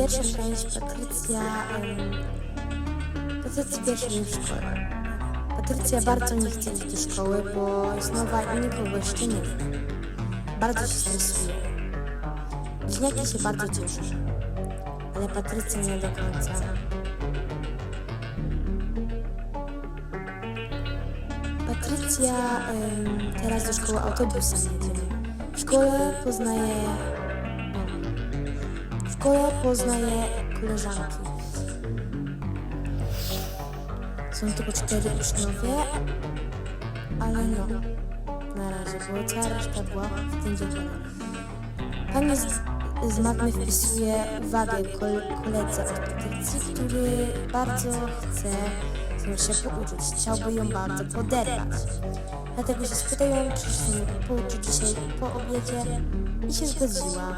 pierwsza część Patrycja... Patrycja pierwsza dzień w szkole. Patrycja bardzo nie chce iść do szkoły, bo jest nowa i nikogo jeszcze nie zna. Bardzo się stresuje. Bliźniaki się bardzo cieszą, ale Patrycja nie do końca. Patrycja em, teraz do szkoły autobusem jedzie. W szkole poznaje... szkole poznaje koleżanki. Są tylko cztery uczniowie, ale no, na razie, bo cała reszta była w tym dziele. Pani z, z matmy wpisuje uwagę kol, koledze od Patrycji, który bardzo chce się pouczyć. Chciałby ją bardzo poderwać. Dlatego się spytają, czy się pouczy dzisiaj po obiedzie i się zgodziła.